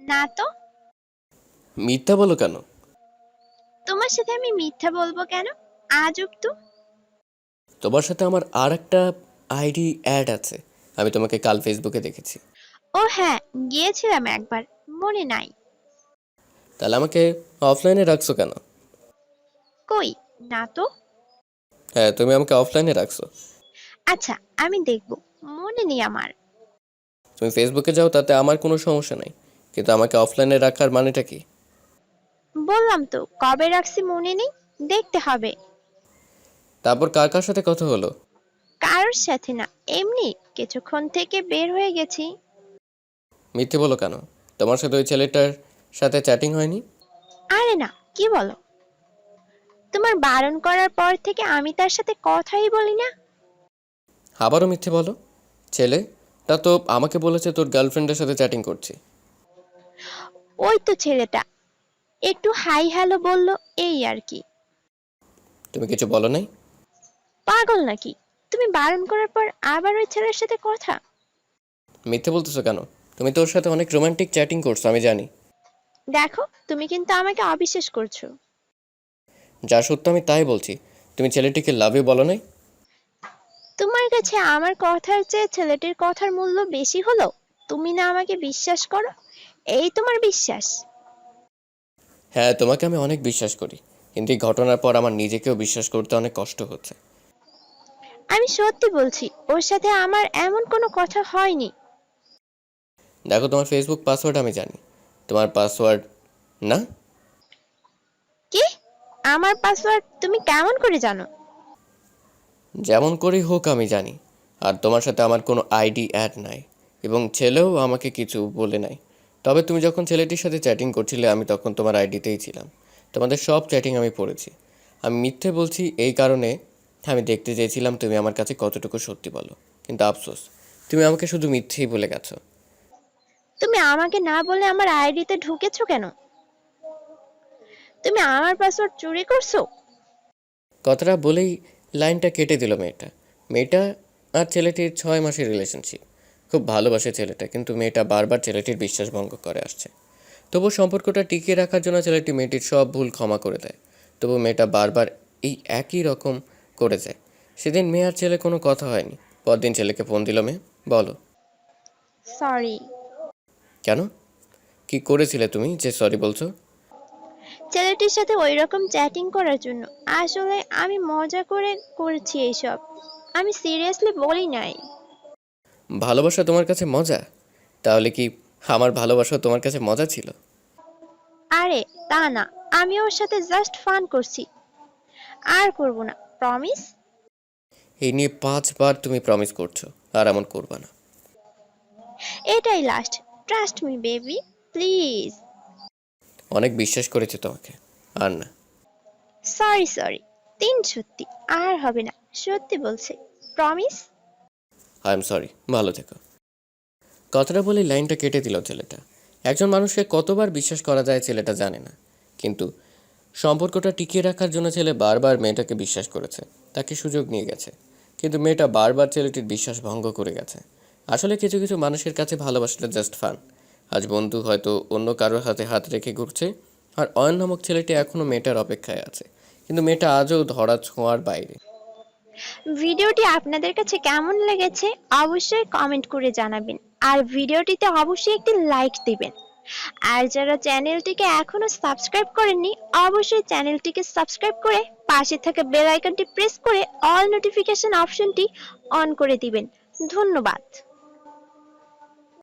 না তো? মিথ্যা বলো কেন? তোমার সাথে আমি মিথ্যা বলব কেন? আজব তো। তোমার সাথে আমার আর একটা আইডি অ্যাড আছে। আমি তোমাকে কাল ফেসবুকে দেখেছি। ও হ্যাঁ গিয়েছিলাম একবার মনে নাই। তাহলে আমাকে অফলাইনে রাখছো কেন? কই না তো? হ্যাঁ তুমি আমাকে অফলাইনে রাখছো। আচ্ছা আমি দেখব মনে নেই আমার। তুমি ফেসবুকে যাও তাতে আমার কোনো সমস্যা নাই। কিন্তু আমাকে অফলাইনে রাখার মানেটা কি? বললাম তো কবে রাখছি মনে নেই দেখতে হবে। তারপর কার কার সাথে কথা হলো? কারোর সাথে না এমনি কিছুক্ষণ থেকে বের হয়ে গেছি। মিথ্যে বলো কেন? তোমার সাথে ওই ছেলেটার সাথে চ্যাটিং হয়নি? আরে না কি বলো? তোমার বারণ করার পর থেকে আমি তার সাথে কথাই বলি না। আবারও মিথ্যে বলো? ছেলে তা তো আমাকে বলেছে তোর গার্লফ্রেন্ডের সাথে চ্যাটিং করছি। ওই তো ছেলেটা। একটু হাই হ্যালো বলল এই আর কি। তুমি কিছু বলো নাই? পাগল নাকি? তুমি বারণ করার পর আবার ওই ছেলের সাথে কথা? মিথ্যে বলতেছো কেন? তুমি তোর সাথে অনেক রোমান্টিক চ্যাটিং করছ আমি জানি। দেখো তুমি কিন্তু আমাকে অবিশ্বাস করছ। যা সত্য আমি তাই বলছি। তুমি ছেলেটিকে লাভ ইউ বলো নাই? তোমার কাছে আমার কথার চেয়ে ছেলেটির কথার মূল্য বেশি হলো? তুমি না আমাকে বিশ্বাস করো? এই তোমার বিশ্বাস? হ্যাঁ তোমাকে আমি অনেক বিশ্বাস করি কিন্তু এই ঘটনার পর আমার নিজেকেও বিশ্বাস করতে অনেক কষ্ট হচ্ছে। আমি সত্যি বলছি ওর সাথে আমার এমন কোনো কথা হয়নি। দেখো তোমার ফেসবুক পাসওয়ার্ড আমি জানি। তোমার পাসওয়ার্ড না? কি? আমার পাসওয়ার্ড তুমি কেমন করে জানো? যেমন করেই হোক আমি জানি আর তোমার সাথে আমার কোনো আইডি অ্যাড নাই এবং ছেলেও আমাকে কিছু বলে নাই। তবে তুমি যখন ছেলেটির সাথে চ্যাটিং করছিলে আমি তখন তোমার আইডিতেই ছিলাম। তোমাদের সব চ্যাটিং আমি পড়েছি। আমি মিথ্যে বলছি এই কারণে আমি দেখতে চেয়েছিলাম তুমি আমার কাছে কতটুকু সত্যি বলো। কিন্তু আফসোস তুমি আমাকে শুধু মিথ্যেই বলে গেছো। তুমি আমাকে না বলে আমার আইডিতে ঢুকেছো কেন? তুমি আমার পাসওয়ার্ড চুরি করছ? কথাটা বলেই লাইনটা কেটে দিল মেয়েটা। মেয়েটা আর ছেলেটির ছয় মাসের রিলেশনশিপ খুব ভালোবাসে ছেলেটা কিন্তু মেয়েটা বারবার ছেলেটির বিশ্বাস ভঙ্গ করে আসছে। তবু সম্পর্কটা টিকিয়ে রাখার জন্য ছেলেটি মেয়েটির সব ভুল ক্ষমা করে দেয়। তবু মেয়েটা বারবার এই একই রকম করে যায়। সেদিন মেয়ে আর ছেলে কোনো কথা হয়নি। পরদিন ছেলেকে ফোন দিল মেয়ে বলো। সরি। কেন? কি করেছিলে তুমি যে সরি বলছো? ছেলেটির সাথে ওই রকম চ্যাটিং করার জন্য। আসলে আমি মজা করে করেছি এইসব। আমি সিরিয়াসলি বলি নাই। ভালোবাসা তোমার কাছে মজা? তাহলে কি আমার ভালোবাসা তোমার কাছে মজা ছিল? আরে তা না। আমি ওর সাথে জাস্ট ফান করছি। আর করব না প্রমিস এই নিয়ে পাঁচবার তুমি প্রমিস করছ আর এমন করবা না। এটাই last trust me baby please অনেক বিশ্বাস করেছি তোমাকে আর না। সরি সরি তিন সত্যি আর হবে না। সত্যি বলছে প্রমিস আই এম সরি, ভালো থেকো। কথাটা বলে লাইনটা কেটে দিল ছেলেটা। একজন মানুষকে কতবার বিশ্বাস করা যায় ছেলেটা জানে না। কিন্তু সম্পর্কটা টিকিয়ে রাখার জন্য ছেলে বারবার মেয়েটাকে বিশ্বাস করেছে, তাকে সুযোগ নিয়ে গেছে। কিন্তু মেয়েটা বারবার ছেলেটির বিশ্বাস ভঙ্গ করে গেছে। আসলে কিছু কিছু মানুষের কাছে ভালোবাসাটা জাস্ট ফান আজ বন্ধু হয়তো অন্য কারোর হাতে হাত রেখে ঘুরছে, আর অয়ন নামক ছেলেটি এখনও মেয়েটার অপেক্ষায় আছে। কিন্তু মেয়েটা আজও ধরা ছোঁয়ার বাইরে। ভিডিওটি আপনাদের কাছে কেমন লেগেছে অবশ্যই কমেন্ট করে জানাবেন। আর ভিডিওটিতে অবশ্যই একটি লাইক দিবেন। আর যারা চ্যানেলটিকে এখনও সাবস্ক্রাইব করেননি, অবশ্যই চ্যানেলটিকে সাবস্ক্রাইব করে পাশে থাকা বেল আইকনটি প্রেস করে অল নোটিফিকেশন অপশনটি অন করে দিবেন। ধন্যবাদ।